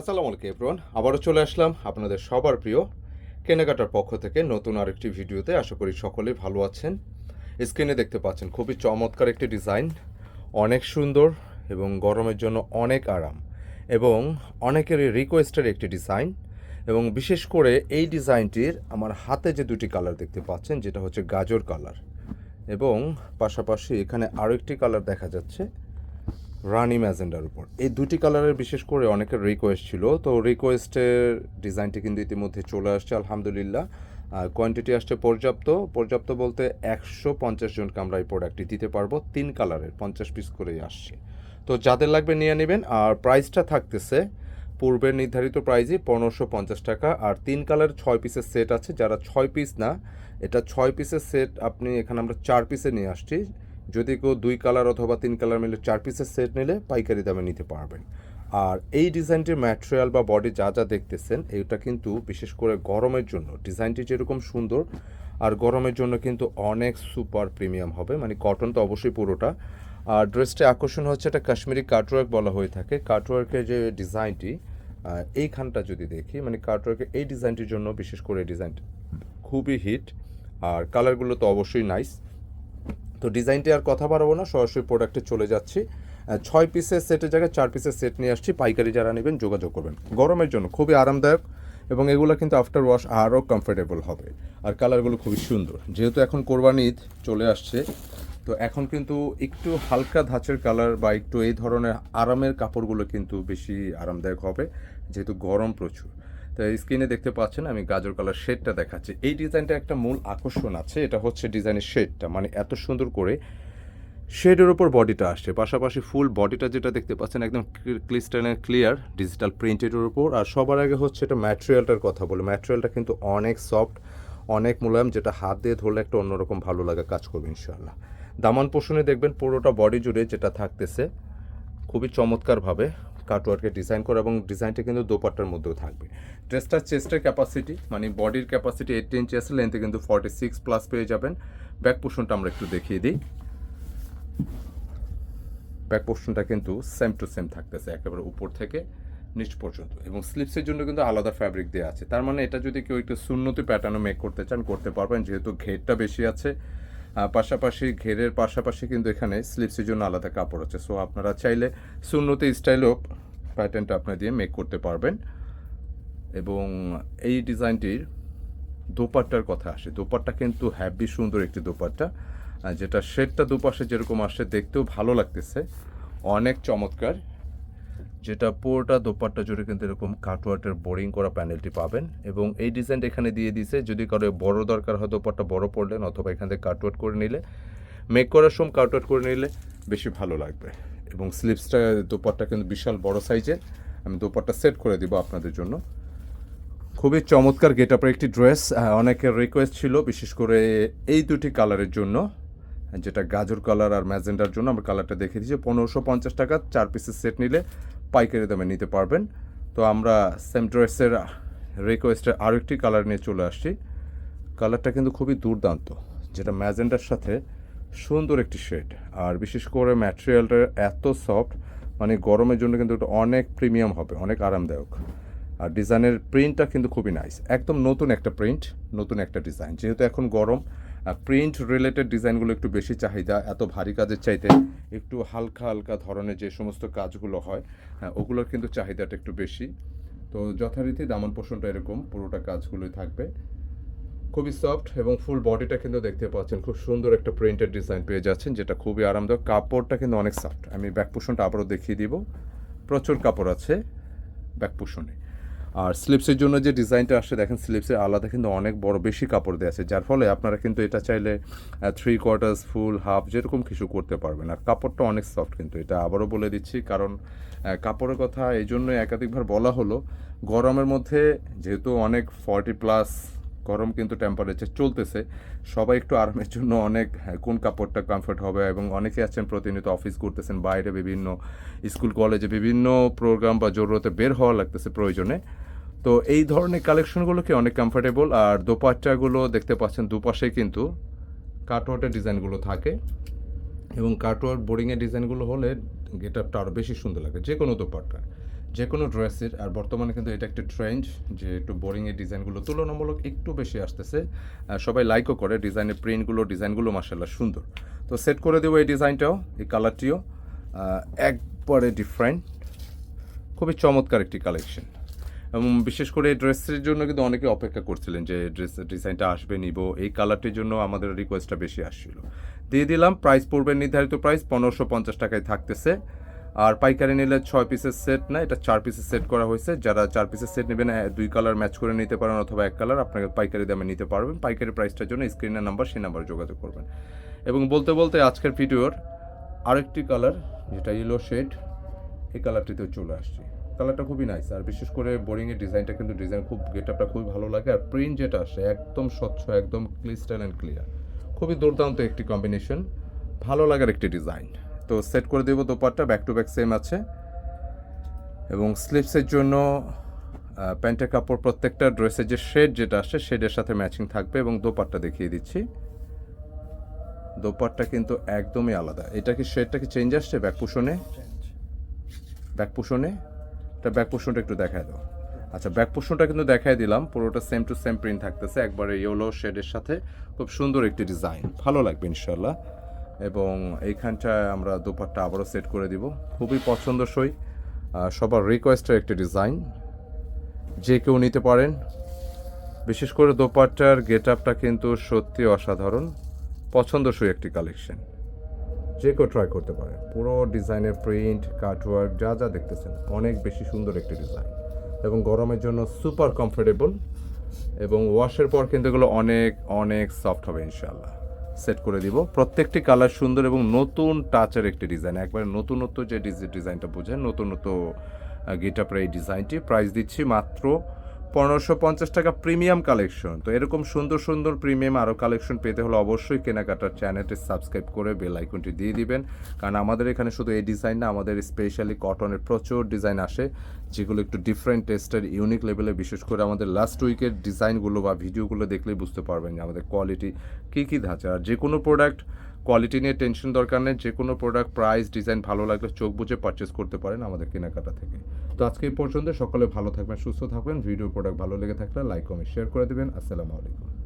আসসালামু আলাইকুম এভরিওয়ান আবারও চলে আসলাম আপনাদের সবার প্রিয় কেনাকাটার পক্ষ থেকে নতুন আরেকটি ভিডিওতে। আশা করি সকলেই ভালো আছেন। স্ক্রিনে দেখতে পাচ্ছেন খুবই চমৎকার একটি ডিজাইন। অনেক সুন্দর এবং গরমের জন্য অনেক আরাম এবং অনেকেরই রিকোয়েস্টের একটি ডিজাইন এবং বিশেষ করে এই ডিজাইনটির আমার হাতে যে দুটি কালার দেখতে পাচ্ছেন, যেটা হচ্ছে গাজর কালার এবং পাশাপাশি এখানে আরও একটি কালার দেখা যাচ্ছে। রানি ম্যাজেন্ডার উপর। এই দুটি কালারের বিশেষ করে অনেকের রিকোয়েস্ট ছিল, তো রিকোয়েস্টের ডিজাইনটি কিন্তু ইতিমধ্যে চলে আসছে, আলহামদুলিল্লাহ। কোয়ান্টিটি আসছে পর্যাপ্ত পর্যাপ্ত বলতে একশো পঞ্চাশ জনকে আমরা এই প্রোডাক্টটি দিতে পারব, তিন কালারের পঞ্চাশ পিস করেই আসছে। তো যাদের লাগবে নিয়ে নেবেন, আর প্রাইসটা থাকতেছে, পূর্বের নির্ধারিত প্রাইজই পনেরোশো পঞ্চাশ টাকা, আর তিন কালার ছয় পিসের সেট আছে, যারা ছয় পিস না, এটা ছয় পিসের সেট আপনি এখানে আমরা চার পিসে নিয়ে আসছি। যদি কেউ দুই কালার অথবা তিন কালার মিলে চার পিসের সেট নিলে পাইকারি দামে নিতে পারবেন। আর এই ডিজাইনটির ম্যাটেরিয়াল বা বডি যা যা দেখতেছেন, এটা কিন্তু বিশেষ করে গরমের জন্য, ডিজাইনটি যেরকম সুন্দর, আর গরমের জন্য কিন্তু অনেক সুপার প্রিমিয়াম হবে মানে কটন তো অবশ্যই পুরোটা। আর ড্রেসটি আকর্ষণ হচ্ছে এটা কাশ্মীরি কাটওয়ার্ক বলা হয়ে থাকে। কাটওয়ার্কের যে ডিজাইনটি এইখানটা যদি দেখি মানে কাটওয়ার্কের এই ডিজাইনটির জন্য বিশেষ করে ডিজাইনটি খুবই হিট আর কালারগুলো তো অবশ্যই নাইস তো ডিজাইনটি আর কথা বাড়াবো না, সরাসরি প্রোডাক্টে চলে যাচ্ছি। ছয় পিসের সেটের জায়গায় চার পিসের সেট নিয়ে আসছি। পাইকারি যারা নেবেন যোগাযোগ করবেন। গরমের জন্য খুবই আরামদায়ক এবং এগুলো কিন্তু আফটার ওয়াশ আরও কমফোর্টেবল হবে। আর কালারগুলো খুবই সুন্দর। যেহেতু এখন কোরবানি ঈদ চলে আসছে, তো এখন কিন্তু একটু হালকা ধাঁচের কালার বা একটু এই ধরনের আরামের কাপড়গুলো কিন্তু বেশি আরামদায়ক হবে। যেহেতু গরম প্রচুর। তো স্ক্রিনে দেখতে পাচ্ছেন, আমি গাজর কালার শেডটা দেখাচ্ছি। এই ডিজাইনটা একটা মূল আকর্ষণ আছে, এটা হচ্ছে ডিজাইনের শেডটা মানে এত সুন্দর করে শেডের ওপর বডিটা আসছে। পাশাপাশি ফুল বডিটা যেটা দেখতে পাচ্ছেন, একদম ক্লিস্টানের ক্লিয়ার ডিজিটাল প্রিন্টেডের ওপর আর সবার আগে হচ্ছে এটা ম্যাটেরিয়ালটার কথা বলে। ম্যাটেরিয়ালটা কিন্তু অনেক সফট অনেক মোলায়েম, যেটা হাত দিয়ে ধরলে একটা অন্যরকম ভালো লাগা কাজ করবে ইনশাল্লাহ দামান পোষণে দেখবেন পুরোটা বডি জুড়ে যেটা থাকতেছে, খুবই চমৎকারভাবে কাটওয়ার্কে ডিজাইন করা এবং ডিজাইনটা কিন্তু দোপাট্টার মধ্যেও থাকবে। ড্রেসটার চেস্টের ক্যাপাসিটি মানে বডির ক্যাপাসিটি এইটটি ইঞ্চি আছে লেন্থে কিন্তু ফর্টি সিক্স প্লাস পেয়ে যাবেন। ব্যাক পোষণটা আমরা একটু দেখিয়ে দিই। ব্যাক পোর্শনটা কিন্তু সেম টু সেম থাকতেছে, একেবারে উপর থেকে নিচ পর্যন্ত। এবং স্লিপসের জন্য কিন্তু আলাদা ফ্যাব্রিক দেওয়া আছে। তার মানে এটা যদি কেউ একটু সুন্নতি প্যাটার্নও মেক করতে চান, করতে পারবেন। যেহেতু ঘেরটা বেশি আছে পাশাপাশি ঘেরের পাশাপাশি কিন্তু এখানে স্লিপসের জন্য আলাদা কাপড় আছে। সো আপনারা চাইলে সুন্নতি স্টাইলও প্যাটার্নটা আপনার দিয়ে মেক করতে পারবেন। এবং এই ডিজাইনটির দোপাট্টার কথা আসে। দোপাট্টা কিন্তু হ্যাভি সুন্দর একটি দোপাট্টা। যেটা শেডটা দুপাশে যেরকম আসে, দেখতেও ভালো লাগতেছে। অনেক চমৎকার। যেটা পুরোটা দোপাট্টা জুড়ে কিন্তু এরকম কাটওয়ার্টের বোরিং করা প্যানেলটি পাবেন এবং এই ডিজাইনটা এখানে দিয়ে দিছে যদি কারও বড় দরকার হয় দোপাট্টা বড় পড়লেন অথবা এখান থেকে কাটওয়ার্ট করে নিলে মেক করার সময় কাটওয়ার্ট করে নিলে বেশি ভালো লাগবে। এবং স্লিপসটা, দোপাট্টা কিন্তু বিশাল বড় সাইজের, আমি দোপাট্টা সেট করে দিব আপনাদের জন্য। খুবই চমৎকার গেট আপের একটি ড্রেস অনেকের রিকোয়েস্ট ছিল, বিশেষ করে এই দুটি কালারের জন্য, যেটা গাজর কালার আর ম্যাজেন্ডার জন্য, আমরা কালারটা দেখে দিচ্ছি পনেরোশো পঞ্চাশ টাকা, চার পিসের সেট নিলে পাইকারি দামে নিতে পারবেন। তো আমরা সেম ড্রেসের রিকোয়েস্টের আরও একটি কালার নিয়ে চলে আসছি। কালারটা কিন্তু খুবই দুর্দান্ত, যেটা ম্যাজেন্ডার সাথে সুন্দর একটি শেড আর বিশেষ করে ম্যাটেরিয়ালটা এত সফট মানে গরমের জন্য কিন্তু এটা অনেক প্রিমিয়াম হবে, অনেক আরামদায়ক। আর ডিজাইনের প্রিন্টটা কিন্তু খুবই নাইস একদম নতুন একটা প্রিন্ট নতুন একটা ডিজাইন যেহেতু এখন গরম প্রিন্ট রিলেটেড ডিজাইনগুলো একটু বেশি চাহিদা এত ভারী কাজের চাইতে একটু হালকা হালকা ধরনের যে সমস্ত কাজগুলো হয় হ্যাঁ, ওগুলোর কিন্তু চাহিদাটা একটু বেশি। তো যথারীতি দামন পোষণটা এরকম পুরোটা কাজগুলোই থাকবে। খুবই সফট এবং ফুল বডিটা কিন্তু দেখতে পাচ্ছেন খুব সুন্দর একটা প্রিন্টেড ডিজাইন পেয়ে যাচ্ছেন যেটা খুবই আরামদায়ক। কাপড়টা কিন্তু অনেক সফট আমি ব্যাক পোষণটা আবারও দেখিয়ে দিব। প্রচুর কাপড় আছে ব্যাক পোষণে আর স্লিপসের জন্য যে ডিজাইনটা আসছে দেখেন স্লিপসের আলাদা কিন্তু অনেক বড় বেশি কাপড় দেওয়া আছে। যার ফলে আপনারা কিন্তু এটা চাইলে থ্রি কোয়ার্টার্স ফুল হাফ যেরকম কিছু করতে পারবেন। আর কাপড়টা অনেক সফট কিন্তু, এটা আবারও বলে দিচ্ছি। কারণ কাপড়ের কথা এই জন্যই একাধিকবার বলা হলো, গরমের মধ্যে যেহেতু অনেক ফর্টি প্লাস গরম কিন্তু টেম্পারেচার চলতেছে, সবাই একটু আরামের জন্য অনেক কোন কাপড়টা কমফোর্ট হবে এবং অনেকে আছেন প্রতিনিয়ত অফিস করতেছেন বাইরে বিভিন্ন স্কুল কলেজে বিভিন্ন প্রোগ্রাম বা জরুরতে বের হওয়া লাগতেছে প্রয়োজনে। তো এই ধরনের কালেকশনগুলোকে অনেক কমফোর্টেবল আর দোপাট্টাগুলো দেখতে পাচ্ছেন দুপাশে কিন্তু কাটওয়ার্টের ডিজাইনগুলো থাকে এবং কাটওয়ার্ট বোরিংয়ের ডিজাইনগুলো হলে গেট আপটা আরও বেশি সুন্দর লাগে, যে কোনো দোপাট্টা, যে কোনো ড্রেসের। আর বর্তমানে কিন্তু এটা একটা ট্রেন্ড যে একটু বোরিংয়ের ডিজাইনগুলো তুলনামূলক একটু বেশি আসতেছে। সবাই লাইকও করে ডিজাইনের প্রিন্টগুলো ডিজাইনগুলো মার্শাল্লাহ সুন্দর। তো সেট করে দেবো এই ডিজাইনটাও, এই কালারটিও একবারে ডিফারেন্ট খুবই চমৎকার একটি কালেকশন বিশেষ করে ড্রেসের জন্য কিন্তু অনেকে অপেক্ষা করছিলেন যে ড্রেস, ডিজাইনটা আসবে, নিব। এই কালারটির জন্য আমাদের রিকোয়েস্টটা বেশি আসছিল। দিয়ে দিলাম প্রাইস পড়বে নির্ধারিত প্রাইস পনেরোশো পঞ্চাশ টাকায় থাকতেছে। আর পাইকারি নিলে ছয় পিসের সেট না, এটা চার পিসের সেট করা হয়েছে। যারা চার পিসের সেট নেবেন দুই কালার ম্যাচ করে নিতে পারেন অথবা এক কালার আপনাকে পাইকারি দামে নিতে পারবেন। পাইকারি প্রাইসটার জন্য স্ক্রিনের নাম্বার সেই নাম্বারে যোগাযোগ করবেন। এবং বলতে বলতে আজকের ভিডিওর আরেকটি কালার যেটা ইলো শেড এই কালারটিতেও চলে আসছে। কালারটা খুবই নাইস আর বিশেষ করে বোরিংয়ের ডিজাইনটা কিন্তু ডিজাইন খুব গেটআপটা খুবই ভালো লাগে আর প্রিন্ট যেটা আসে একদম স্বচ্ছ একদম ক্লিস্টাল অ্যান্ড ক্লিয়ার খুবই দুর্দান্ত একটি কম্বিনেশন ভালো লাগার একটি ডিজাইন তো সেট করে দেবো দোপারটা ব্যাক টু ব্যাক সেম আছে এবং স্লিপসের জন্য প্যান্টের কাপড় প্রত্যেকটা ড্রেসের যে শেড যেটা আসে শেডের সাথে ম্যাচিং থাকবে এবং দোপারটা দেখিয়ে দিচ্ছি দোপারটা কিন্তু একদমই আলাদা এটা কি শেডটা কি চেঞ্জ আসছে? ব্যাক পুশনে ব্যাক পোষণে এটা ব্যাক পোষণটা একটু দেখায় দাও। আচ্ছা ব্যাক পোষণটা কিন্তু দেখাই দিলাম। পুরোটা সেম টু সেম প্রিন্ট থাকতেছে। একবারে ইয়েলো শেডের সাথে খুব সুন্দর একটি ডিজাইন ভালো লাগবে ইনশাল্লাহ এবং এইখানটায় আমরা দোপাট্টা আবারও সেট করে দিব। খুবই পছন্দসই। সবার রিকোয়েস্টের একটি ডিজাইন যে কেউ নিতে পারেন। বিশেষ করে দোপাট্টার গেট আপটা কিন্তু সত্যি অসাধারণ। পছন্দসই একটি কালেকশন যে কেউ ট্রাই করতে পারে। পুরো ডিজাইনের প্রিন্ট কাটওয়ার্ক যা যা দেখতেছেন, অনেক বেশি সুন্দর একটি ডিজাইন এবং গরমের জন্য সুপার কমফোর্টেবল এবং ওয়াশের পর কিন্তু এগুলো অনেক অনেক সফট হবে ইনশাল্লাহ সেট করে দিব। প্রত্যেকটি কালার সুন্দর এবং নতুন টাচের একটি ডিজাইন একবারে নতুনত্ব যে ডিজ- ডিজাইনটা বোঝেন, নতুনত্ব গেট আপের এই ডিজাইনটি প্রাইস দিচ্ছি মাত্র পনেরোশো পঞ্চাশ টাকা প্রিমিয়াম কালেকশন। তো এরকম সুন্দর সুন্দর প্রিমিয়াম আরও কালেকশন পেতে হলে অবশ্যই কেনাকাটার চ্যানেলটি সাবস্ক্রাইব করে বেল আইকনটি দিয়ে দিবেন। কারণ আমাদের এখানে শুধু এই ডিজাইন না, আমাদের স্পেশালি কটনের প্রচুর ডিজাইন আসে, যেগুলো একটু ডিফারেন্ট টেস্টের ইউনিক লেভেলে বিশেষ করে আমাদের লাস্ট উইকের ডিজাইনগুলো বা ভিডিওগুলো দেখলেই বুঝতে পারবেন যে আমাদের কোয়ালিটি কী কী ধাঁচা। আর যে কোনো প্রোডাক্ট কোয়ালিটি নিয়ে টেনশন দরকার নেই যে কোনো প্রোডাক্ট প্রাইস ডিজাইন ভালো লাগলে চোখ বুঝে পারচেস করতে পারেন আমাদের কেনাকাটা থেকে। তো আজকে এই পর্যন্ত সকলে ভালো থাকবেন, সুস্থ থাকবেন ভিডিও প্রোডাক্ট ভালো লেগে থাকলে লাইক কমেন্ট শেয়ার করে দেবেন, আসসালামু আলাইকুম।